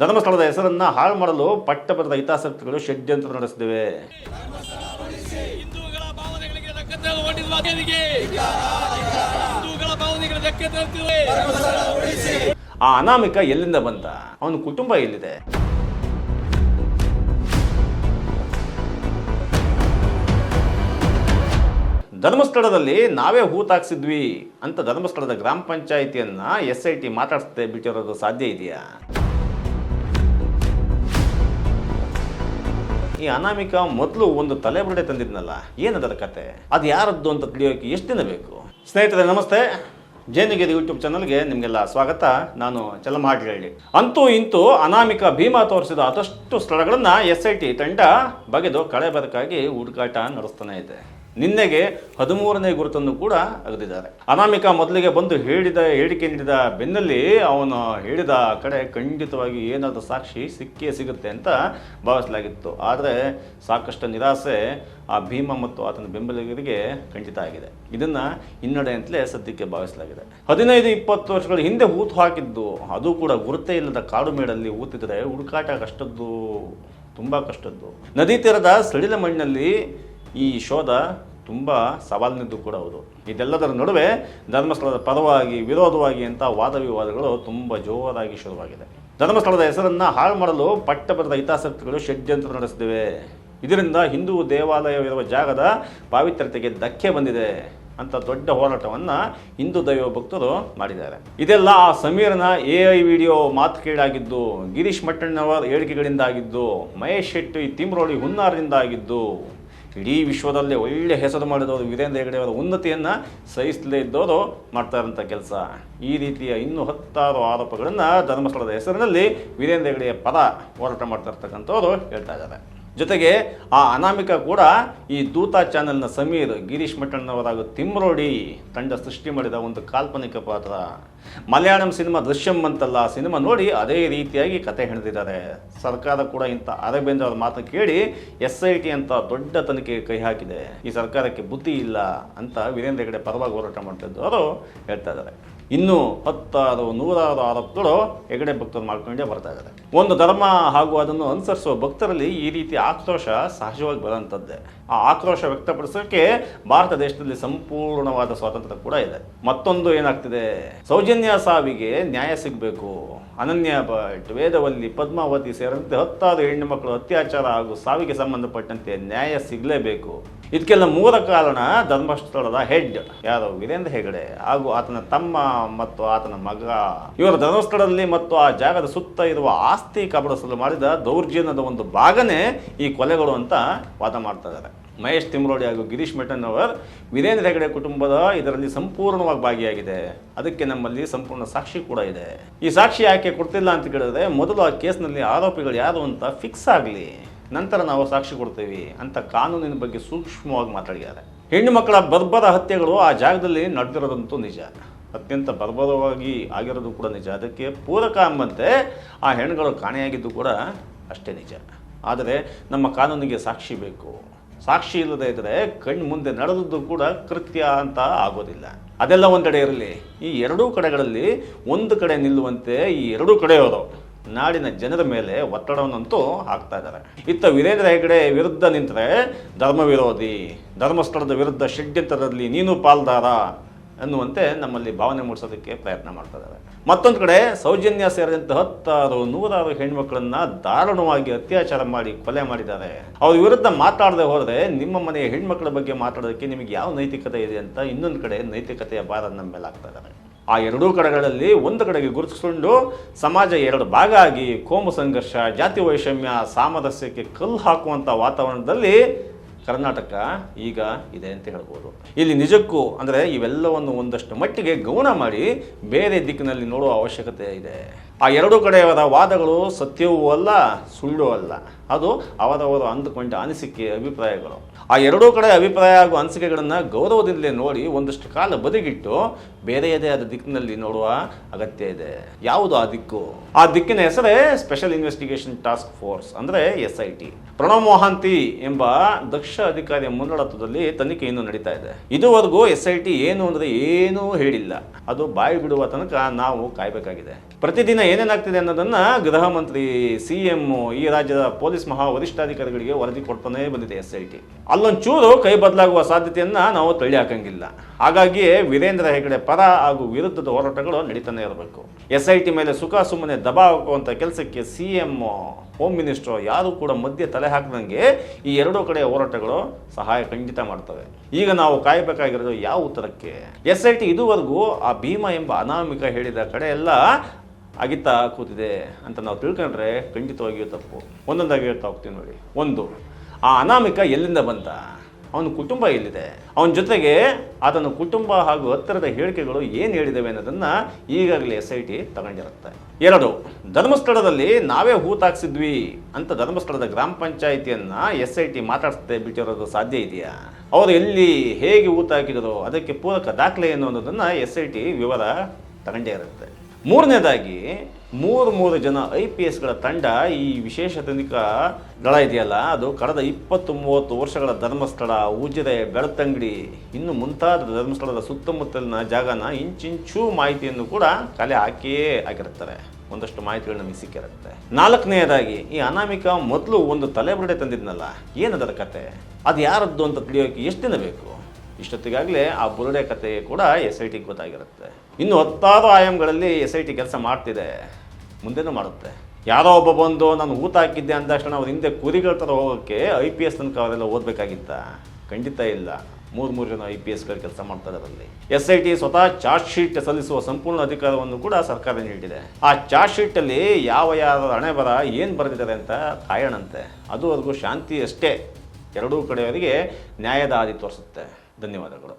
ಧರ್ಮಸ್ಥಳದ ಹೆಸರನ್ನ ಹಾಳು ಮಾಡಲು ಪಟ್ಟಭದ್ರದ ಹಿತಾಸಕ್ತಿಗಳು ಷಡ್ಯಂತ್ರ ನಡೆಸಿವೆ ಆ ಅನಾಮಿಕ ಎಲ್ಲಿಂದ ಬಂದ? ಅವನ ಕುಟುಂಬ ಎಲ್ಲಿದೆ? ಧರ್ಮಸ್ಥಳದಲ್ಲಿ ನಾವೇ ಹೂತಾಕ್ಸಿದ್ವಿ ಅಂತ ಧರ್ಮಸ್ಥಳದ ಗ್ರಾಮ ಪಂಚಾಯಿತಿಯನ್ನ ಎಸ್ ಐ ಟಿ ಮಾತಾಡಿಸದೆ ಬಿಟ್ಟಿರೋದು ಸಾಧ್ಯ ಇದೆಯಾ? ಈ ಅನಾಮಿಕ ಮೊದಲು ಒಂದು ತಲೆಬುರುಡೆ ತಂದಿದ್ನಲ್ಲ ಏನದರ ಕತೆ? ಅದು ಯಾರದ್ದು ಅಂತ ತಿಳಿಯೋಕೆ ಎಷ್ಟು ದಿನ ಬೇಕು? ಸ್ನೇಹಿತರೆ, ನಮಸ್ತೆ. ಜೇನಿಗಿರಿ ಯೂಟ್ಯೂಬ್ ಚಾನಲ್ಗೆ ನಿಮಗೆಲ್ಲ ಸ್ವಾಗತ. ನಾನು ಚಲಮಾಡ್ಲಹಳ್ಳಿ ಅಂತೂ ಇಂತೂ ಅನಾಮಿಕ ಭೀಮಾ ತೋರಿಸಿದ ಆದಷ್ಟು ಸ್ಥಳಗಳನ್ನು ಎಸ್ ಐ ಟಿ ತಂಡ ಬಗೆದು ಕಳೆ ಬರಕಾಗಿ ಹುಡುಕಾಟ ನಡೆಸ್ತಾನೆ ಇದೆ. ನಿನ್ನೆಗೆ ಹದಿಮೂರನೇ ಗುರುತನ್ನು ಕೂಡ ಅಗದಿದ್ದಾರೆ. ಅನಾಮಿಕ ಮೊದಲಿಗೆ ಬಂದು ಹೇಳಿದ, ಹೇಳಿಕೆ ನೀಡಿದ ಬೆನ್ನಲ್ಲಿ ಅವನು ಹೇಳಿದ ಕಡೆ ಖಂಡಿತವಾಗಿ ಏನಾದರೂ ಸಾಕ್ಷಿ ಸಿಕ್ಕೇ ಸಿಗುತ್ತೆ ಅಂತ ಭಾವಿಸಲಾಗಿತ್ತು. ಆದರೆ ಸಾಕಷ್ಟು ನಿರಾಸೆ, ಆ ಭೀಮ ಮತ್ತು ಆತನ ಬೆಂಬಲಿಗರಿಗೆ ಖಂಡಿತ ಆಗಿದೆ. ಇದನ್ನ ಹಿನ್ನಡೆ ಅಂತಲೇ ಸದ್ಯಕ್ಕೆ ಭಾವಿಸಲಾಗಿದೆ. ಹದಿನೈದು, ಇಪ್ಪತ್ತು ವರ್ಷಗಳ ಹಿಂದೆ ಹೂತು ಹಾಕಿದ್ದು, ಅದು ಕೂಡ ಗುರುತೇ ಇಲ್ಲದ ಕಾಡು ಮೇಡಲ್ಲಿ ಹೂತಿದ್ರೆ ಹುಡುಕಾಟ ಕಷ್ಟದ್ದು, ತುಂಬ ಕಷ್ಟದ್ದು. ನದಿ ತೀರದ ಸಡಿಲ ಮಣ್ಣಿನಲ್ಲಿ ಈ ಶೋಧ ತುಂಬ ಸವಾಲಿನದ್ದು ಕೂಡ ಹೌದು. ಇದೆಲ್ಲದರ ನಡುವೆ ಧರ್ಮಸ್ಥಳದ ಪರವಾಗಿ ವಿರೋಧವಾಗಿ ಅಂತ ವಾದ ವಿವಾದಗಳು ತುಂಬ ಜೋರಾಗಿ ಶುರುವಾಗಿದೆ. ಧರ್ಮಸ್ಥಳದ ಹೆಸರನ್ನ ಹಾಳು ಮಾಡಲು ಪಟ್ಟಬರದ ಹಿತಾಸಕ್ತಿಗಳು ಷಡ್ಯಂತ್ರ ನಡೆಸಿವೆ ಇದರಿಂದ ಹಿಂದೂ ದೇವಾಲಯವಿರುವ ಜಾಗದ ಪಾವಿತ್ರ್ಯತೆಗೆ ಧಕ್ಕೆ ಬಂದಿದೆ ಅಂತ ದೊಡ್ಡ ಹೋರಾಟವನ್ನ ಹಿಂದೂ ದೈವ ಭಕ್ತರು ಮಾಡಿದ್ದಾರೆ. ಇದೆಲ್ಲ ಆ ಸಮೀರನ ಎ ಐ ವಿಡಿಯೋ ಮಾತು ಕೇಳಾಗಿದ್ದು ಗಿರೀಶ್ ಮಟ್ಟಣ್ಣವರ ಹೇಳಿಕೆಗಳಿಂದ ಆಗಿದ್ದು ಮಹೇಶ್ ಶೆಟ್ಟಿ ತಿಮ್ರೋಳಿ ಹುನ್ನಾರದಿಂದ ಆಗಿದ್ದು ಇಡೀ ವಿಶ್ವದಲ್ಲೇ ಒಳ್ಳೆ ಹೆಸರು ಮಾಡಿದವರು ವೀರೇಂದ್ರ ಹೆಗಡೆ ಅವರ ಉನ್ನತಿಯನ್ನು ಸಹಿಸಲೇ ಇದ್ದವರು ಮಾಡ್ತಾ ಇರೋಂಥ ಕೆಲಸ. ಈ ರೀತಿಯ ಇನ್ನೂ ಹತ್ತಾರು ಆರೋಪಗಳನ್ನು ಧರ್ಮಸ್ಥಳದ ಹೆಸರಿನಲ್ಲಿ ವೀರೇಂದ್ರ ಹೆಗಡೆಯ ಪದ ಹೋರಾಟ ಮಾಡ್ತಾ ಇರ್ತಕ್ಕಂಥವ್ರು ಹೇಳ್ತಾ ಇದ್ದಾರೆ. ಜೊತೆಗೆ ಆ ಅನಾಮಿಕ ಕೂಡ ಈ ದೂತ ಚಾನೆಲ್ನ ಸಮೀರ್ ಗಿರೀಶ್ ಮಟ್ಟಣ್ಣವರಾಗ ತಿಮ್ರೋಡಿ ತಂಡ ಸೃಷ್ಟಿ ಮಾಡಿದ ಒಂದು ಕಾಲ್ಪನಿಕ ಪಾತ್ರ. ಮಲಯಾಳಂ ಸಿನಿಮಾ ದೃಶ್ಯಂ ಅಂತಲ್ಲ ಆ ಸಿನಿಮಾ ನೋಡಿ ಅದೇ ರೀತಿಯಾಗಿ ಕತೆ ಹೇಳಿದಿದ್ದಾರೆ ಸರ್ಕಾರ ಕೂಡ ಇಂಥ ಅರಬೇಂದ್ರ ಅವರ ಮಾತು ಕೇಳಿ ಎಸ್ ಐ ಟಿ ಅಂತ ದೊಡ್ಡ ತನಿಖೆಗೆ ಕೈ ಹಾಕಿದೆ. ಈ ಸರ್ಕಾರಕ್ಕೆ ಬುದ್ಧಿ ಇಲ್ಲ ಅಂತ ವೀರೇಂದ್ರ ಹೆಗಡೆ ಪರವಾಗಿ ಹೋರಾಟ ಅವರು ಹೇಳ್ತಾ ಇದ್ದಾರೆ. ಇನ್ನು ಹತ್ತಾರು ನೂರಾರು ಆರೋಪಗಳು ಹೆಗಡೆ ಭಕ್ತರು ಮಾಡ್ಕೊಂಡೇ ಬರ್ತಾ ಇದ್ದಾರೆ. ಒಂದು ಧರ್ಮ ಹಾಗೂ ಅದನ್ನು ಅನುಸರಿಸುವ ಭಕ್ತರಲ್ಲಿ ಈ ರೀತಿ ಆಕ್ರೋಶ ಸಹಜವಾಗಿ ಬರೋಂಥದ್ದೇ ಆ ಆಕ್ರೋಶ ವ್ಯಕ್ತಪಡಿಸೋಕೆ ಭಾರತ ದೇಶದಲ್ಲಿ ಸಂಪೂರ್ಣವಾದ ಸ್ವಾತಂತ್ರ್ಯ ಕೂಡ ಇದೆ. ಮತ್ತೊಂದು ಏನಾಗ್ತಿದೆ? ಸೌಜನ್ಯ ಸಾವಿಗೆ ನ್ಯಾಯ ಸಿಗಬೇಕು. ಅನನ್ಯ ಭಟ್ ವೇದವಲ್ಲಿ ಪದ್ಮಾವತಿ ಸೇರಿದಂತೆ ಹತ್ತಾರು ಹೆಣ್ಣು ಮಕ್ಕಳು ಅತ್ಯಾಚಾರ ಹಾಗೂ ಸಾವಿಗೆ ಸಂಬಂಧಪಟ್ಟಂತೆ ನ್ಯಾಯ ಸಿಗಲೇಬೇಕು. ಇದಕ್ಕೆಲ್ಲ ಮೂಲ ಕಾರಣ ಧರ್ಮಸ್ಥಳದ ಹೆಡ್. ಯಾರು ವೀರೇಂದ್ರ ಹೆಗಡೆ ಹಾಗೂ ಆತನ ತಮ್ಮ ಮತ್ತು ಆತನ ಮಗ. ಇವರ ಧರ್ಮಸ್ಥಳದಲ್ಲಿ ಮತ್ತು ಆ ಜಾಗದ ಸುತ್ತ ಇರುವ ಆಸ್ತಿ ಕಬಡಿಸಲು ಮಾಡಿದ ದೌರ್ಜನ್ಯದ ಒಂದು ಭಾಗನೇ ಈ ಕೊಲೆಗಳು ಅಂತ ವಾದ ಮಾಡ್ತಾ ಇದ್ದಾರೆ. ಮಹೇಶ್ ತಿಮ್ರೋಡಿ ಹಾಗೂ ಗಿರೀಶ್ ಮೆಟನ್ನವರ್ ವೀರೇಂದ್ರ ಹೆಗಡೆ ಕುಟುಂಬದ ಇದರಲ್ಲಿ ಸಂಪೂರ್ಣವಾಗಿ ಭಾಗಿಯಾಗಿದೆ. ಅದಕ್ಕೆ ನಮ್ಮಲ್ಲಿ ಸಂಪೂರ್ಣ ಸಾಕ್ಷಿ ಕೂಡ ಇದೆ. ಈ ಸಾಕ್ಷಿ ಯಾಕೆ ಕೊಡ್ತಿಲ್ಲ ಅಂತ ಕೇಳಿದ್ರೆ ಮೊದಲು ಆ ಕೇಸ್ನಲ್ಲಿ ಆರೋಪಿಗಳು ಯಾರು ಅಂತ ಫಿಕ್ಸ್ ಆಗಲಿ. ನಂತರ ನಾವು ಸಾಕ್ಷಿ ಕೊಡ್ತೇವೆ ಅಂತ ಕಾನೂನಿನ ಬಗ್ಗೆ ಸೂಕ್ಷ್ಮವಾಗಿ ಮಾತಾಡಿದ್ದಾರೆ. ಹೆಣ್ಣು ಮಕ್ಕಳ ಬರ್ಬರ ಹತ್ಯೆಗಳು ಆ ಜಾಗದಲ್ಲಿ ನಡೆದಿರೋದಂತೂ ನಿಜ. ಅತ್ಯಂತ ಬರ್ಬರವಾಗಿ ಆಗಿರೋದು ಕೂಡ ನಿಜ. ಅದಕ್ಕೆ ಪೂರಕ ಎಂಬಂತೆ ಆ ಹೆಣ್ಣುಗಳು ಕಾಣೆಯಾಗಿದ್ದು ಕೂಡ ಅಷ್ಟೇ ನಿಜ. ಆದರೆ ನಮ್ಮ ಕಾನೂನಿಗೆ ಸಾಕ್ಷಿ ಬೇಕು. ಸಾಕ್ಷಿ ಇಲ್ಲದೆ ಇದ್ದರೆ ಕಣ್ಣು ಮುಂದೆ ನಡೆದದ್ದು ಕೂಡ ಕೃತ್ಯ ಅಂತ ಆಗೋದಿಲ್ಲ. ಅದೆಲ್ಲ ಒಂದೆಡೆ ಇರಲಿ. ಈ ಎರಡೂ ಕಡೆಗಳಲ್ಲಿ ಒಂದು ಕಡೆ ನಿಲ್ಲುವಂತೆ ಈ ಎರಡೂ ಕಡೆಯವರು ನಾಡಿನ ಜನರ ಮೇಲೆ ಒತ್ತಡವನ್ನಂತೂ ಹಾಕ್ತಾ ಇದ್ದಾರೆ. ಇತ್ತ ವೀರೇಂದ್ರ ಹೆಗಡೆ ವಿರುದ್ಧ ನಿಂತರೆ ಧರ್ಮ ವಿರೋಧಿ, ಧರ್ಮಸ್ಥಳದ ವಿರುದ್ಧ ಷಡ್ಯಂತ್ರದಲ್ಲಿ ನೀನು ಪಾಲ್ದಾರ ಅನ್ನುವಂತೆ ನಮ್ಮಲ್ಲಿ ಭಾವನೆ ಮೂಡಿಸೋದಕ್ಕೆ ಪ್ರಯತ್ನ ಮಾಡ್ತಾ ಇದ್ದಾರೆ. ಮತ್ತೊಂದು ಕಡೆ ಸೌಜನ್ಯ ಸೇರಿದಂತೆ ಹತ್ತಾರು, ನೂರಾರು ಹೆಣ್ಮಕ್ಳನ್ನ ದಾರುಣವಾಗಿ ಅತ್ಯಾಚಾರ ಮಾಡಿ ಕೊಲೆ ಮಾಡಿದ್ದಾರೆ. ಅವ್ರ ವಿರುದ್ಧ ಮಾತಾಡದೆ ಹೋದರೆ ನಿಮ್ಮ ಮನೆಯ ಹೆಣ್ಮಕ್ಳ ಬಗ್ಗೆ ಮಾತಾಡೋದಕ್ಕೆ ನಿಮಗೆ ಯಾವ ನೈತಿಕತೆ ಇದೆ ಅಂತ ಇನ್ನೊಂದು ಕಡೆ ನೈತಿಕತೆಯ ಭಾರ ನಮ್ಮ ಮೇಲೆ ಆಗ್ತಾ ಇದ್ದಾರೆ. ಆ ಎರಡೂ ಕಡೆಗಳಲ್ಲಿ ಒಂದು ಕಡೆಗೆ ಗುರುತಿಸಿಕೊಂಡು ಸಮಾಜ ಎರಡು ಭಾಗ ಆಗಿ ಕೋಮು ಸಂಘರ್ಷ, ಜಾತಿ ವೈಷಮ್ಯ, ಸಾಮರಸ್ಯಕ್ಕೆ ಕಲ್ಲು ಹಾಕುವಂಥ ವಾತಾವರಣದಲ್ಲಿ ಕರ್ನಾಟಕ ಈಗ ಇದೆ ಅಂತ ಹೇಳ್ಬೋದು. ಇಲ್ಲಿ ನಿಜಕ್ಕೂ ಅಂದರೆ ಇವೆಲ್ಲವನ್ನು ಒಂದಷ್ಟು ಮಟ್ಟಿಗೆ ಗೌಣ ಮಾಡಿ ಬೇರೆ ದಿಕ್ಕಿನಲ್ಲಿ ನೋಡುವ ಅವಶ್ಯಕತೆ ಇದೆ. ಆ ಎರಡೂ ಕಡೆಯವರ ವಾದಗಳು ಸತ್ಯವೂ ಅಲ್ಲ ಸುಳ್ಳು ಅಲ್ಲ. ಅದು ಅವರವರು ಅಂದುಕೊಂಡ ಅನಿಸಿಕೆ, ಅಭಿಪ್ರಾಯಗಳು. ಆ ಎರಡೂ ಕಡೆ ಅಭಿಪ್ರಾಯ ಹಾಗೂ ಅನಿಸಿಕೆಗಳನ್ನು ಗೌರವದಿಂದಲೇ ನೋಡಿ ಒಂದಷ್ಟು ಕಾಲ ಬದಿಗಿಟ್ಟು ಬೇರೆಯದೇ ಆದ ದಿಕ್ಕಿನಲ್ಲಿ ನೋಡುವ ಅಗತ್ಯ ಇದೆ. ಯಾವುದು ಆ ದಿಕ್ಕು? ಆ ದಿಕ್ಕಿನ ಹೆಸರೇ ಸ್ಪೆಷಲ್ ಇನ್ವೆಸ್ಟಿಗೇಷನ್ ಟಾಸ್ಕ್ ಫೋರ್ಸ್ ಅಂದರೆ S I T Pranav Mohanty ಎಂಬ ದಕ್ಷ ಅಧಿಕಾರಿಯ ಮುನ್ನಡತ್ವದಲ್ಲಿ ತನಿಖೆ ಇನ್ನೂ ನಡೀತಾ ಇದೆ. ಇದುವರೆಗೂ ಎಸ್ ಐ ಟಿ ಏನು ಅಂದರೆ ಏನೂ ಹೇಳಿಲ್ಲ. ಅದು ಬಾಯಿ ಬಿಡುವ ತನಕ ನಾವು ಕಾಯಬೇಕಾಗಿದೆ. ಪ್ರತಿದಿನ ಏನೇನಾಗ್ತಿದೆ ಅನ್ನೋದನ್ನ ಗೃಹ ಮಂತ್ರಿ, ಸಿ ಎಂ ಈ ರಾಜ್ಯದ ಪೊಲೀಸ್ ಮಹಾ ವರಿಷ್ಠಾಧಿಕಾರಿಗಳಿಗೆ ವರದಿ ಕೊಡ್ತಾನೆ ಬಂದಿದೆ ಎಸ್ ಐ ಟಿ ಅಲ್ಲೊಂಚೂರು ಕೈ ಬದಲಾಗುವ ಸಾಧ್ಯತೆಯನ್ನು ನಾವು ತಳ್ಳಿ ಹಾಕಂಗಿಲ್ಲ ಹಾಗಾಗಿ ವೀರೇಂದ್ರ ಹೆಗಡೆ ಪರ ಹಾಗೂ ವಿರುದ್ಧದ ಹೋರಾಟಗಳು ನಡೀತಾನೆ ಇರಬೇಕು. ಎಸ್ ಐ ಟಿ ಮೇಲೆ ಸುಖ, ಸುಮ್ಮನೆ ದಬಾವ್ ಹಾಕುವಂಥ ಕೆಲಸಕ್ಕೆ ಸಿ ಎಂ ಹೋಮ್ ಮಿನಿಸ್ಟರ್ ಯಾರು ಕೂಡ ಮಧ್ಯೆ ತಲೆ ಹಾಕದಂಗೆ ಈ ಎರಡೂ ಕಡೆ ಹೋರಾಟಗಳು ಸಹಾಯ ಖಂಡಿತ ಮಾಡ್ತವೆ. ಈಗ ನಾವು ಕಾಯಬೇಕಾಗಿರೋದು ಯಾವ ಉತ್ತರಕ್ಕೆ? ಎಸ್ ಐ ಟಿ ಇದುವರೆಗೂ ಆ ಭೀಮಾ ಎಂಬ ಅನಾಮಿಕ ಹೇಳಿದ ಕಡೆ ಎಲ್ಲ ಅಗಿತಾ ಕೂತಿದೆ ಅಂತ ನಾವು ತಿಳ್ಕೊಂಡ್ರೆ ಖಂಡಿತವಾಗಿಯೂ ತಪ್ಪು. ಒಂದೊಂದಾಗಿ ಹೇಳ್ತಾ ಹೋಗ್ತೀವಿ ನೋಡಿ. ಒಂದು ಆ ಅನಾಮಿಕ ಎಲ್ಲಿಂದ ಬಂತ ಅವನ ಕುಟುಂಬ ಎಲ್ಲಿದೆ? ಅವನ ಜೊತೆಗೆ ಆತನ ಕುಟುಂಬ ಹಾಗೂ ಹತ್ತಿರದ ಹೇಳಿಕೆಗಳು ಏನು ಹೇಳಿದವೆ ಅನ್ನೋದನ್ನು ಈಗಾಗಲೇ ಎಸ್ ಐ ಟಿ ತಗೊಂಡಿರುತ್ತೆ. ಎರಡು, ಧರ್ಮಸ್ಥಳದಲ್ಲಿ ನಾವೇ ಹೂತಾಕ್ಸಿದ್ವಿ ಅಂತ ಧರ್ಮಸ್ಥಳದ ಗ್ರಾಮ ಪಂಚಾಯಿತಿಯನ್ನು ಎಸ್ ಐ ಟಿ ಮಾತಾಡಿಸದೆ ಬಿಟ್ಟಿರೋದು ಸಾಧ್ಯ ಇದೆಯಾ? ಅವರು ಎಲ್ಲಿ, ಹೇಗೆ ಹೂತಾಕಿದರು ಅದಕ್ಕೆ ಪೂರಕ ದಾಖಲೆ ಏನು ಅನ್ನೋದನ್ನು ಎಸ್ ಐ ಟಿ ವಿವರ ತಗೊಂಡೇ ಇರುತ್ತೆ. ಮೂರನೇದಾಗಿ ಮೂರು ಮೂರು ಜನ ಐ ಪಿ ಎಸ್ಗಳ ತಂಡ ಈ ವಿಶೇಷ ತನಿಖಾ ದಳ ಇದೆಯಲ್ಲ, ಅದು ಕಳೆದ ಇಪ್ಪತ್ತು ಮೂವತ್ತು ವರ್ಷಗಳ ಧರ್ಮಸ್ಥಳ ಉಜಿರೆ ಬೆಳ್ತಂಗಡಿ, ಇನ್ನು ಮುಂತಾದ ಧರ್ಮಸ್ಥಳದ ಸುತ್ತಮುತ್ತಲಿನ ಜಾಗನ ಇಂಚಿಂಚೂ ಮಾಹಿತಿಯನ್ನು ಕೂಡ ಕಲೆ ಹಾಕಿಯೇ ಆಗಿರ್ತಾರೆ ಒಂದಷ್ಟು ಮಾಹಿತಿಗಳು ನಮಗೆ ಸಿಕ್ಕಿರುತ್ತೆ. ನಾಲ್ಕನೆಯದಾಗಿ, ಈ ಅನಾಮಿಕ ಮೊದಲು ಒಂದು ತಲೆಬುರುಡೆ ತಂದಿದ್ನಲ್ಲ, ಏನದರ ಕತೆ? ಅದು ಯಾರದ್ದು ಅಂತ ತಿಳಿಯೋಕೆ ಎಷ್ಟು ದಿನ ಬೇಕು? ಇಷ್ಟೊತ್ತಿಗಾಗಲೇ ಆ ಬುರುಡೆ ಕತೆ ಕೂಡ ಎಸ್ ಐ ಟಿಗೆ ಗೊತ್ತಾಗಿರುತ್ತೆ. ಇನ್ನು ಹತ್ತಾರು ಆಯಾಮಗಳಲ್ಲಿ ಎಸ್ ಐ ಟಿ ಕೆಲಸ ಮಾಡ್ತಿದೆ. ಮುಂದೆನೂ ಮಾಡುತ್ತೆ. ಯಾರೋ ಒಬ್ಬ ಬಂದು, ನಾನು ಊತ ಹಾಕಿದ್ದೆ ಅಂದ ತಕ್ಷಣ ಅವ್ರ ಹಿಂದೆ ಕುರಿಗಳ ಥರ ಹೋಗೋಕ್ಕೆ ಐ ಪಿ ಎಸ್ ತನಕ ಅವರೆಲ್ಲ ಓದಬೇಕಾಗಿತ್ತ? ಖಂಡಿತ ಇಲ್ಲ. ಮೂರು ಮೂರು ಜನ ಐ ಪಿ ಎಸ್ಗಳು ಕೆಲಸ ಮಾಡ್ತಾರೆ ಅದರಲ್ಲಿ. ಎಸ್ ಐ ಟಿ ಸ್ವತಃ ಚಾರ್ಜ್ ಶೀಟ್ ಸಲ್ಲಿಸುವ ಸಂಪೂರ್ಣ ಅಧಿಕಾರವನ್ನು ಕೂಡ ಸರ್ಕಾರ ನೀಡಿದೆ. ಆ ಚಾರ್ಜ್ ಶೀಟಲ್ಲಿ ಯಾವ ಯಾರ ಹಣೆ ಬರ, ಏನು ಬರೆದಿದ್ದಾರೆ ಅಂತ ಕಾಯೋಣಂತೆ. ಅದುವರೆಗೂ ಶಾಂತಿ ಅಷ್ಟೇ. ಎರಡೂ ಕಡೆಯವರಿಗೆ ನ್ಯಾಯದ ಹಾದಿ ತೋರಿಸುತ್ತೆ. ಧನ್ಯವಾದಗಳು.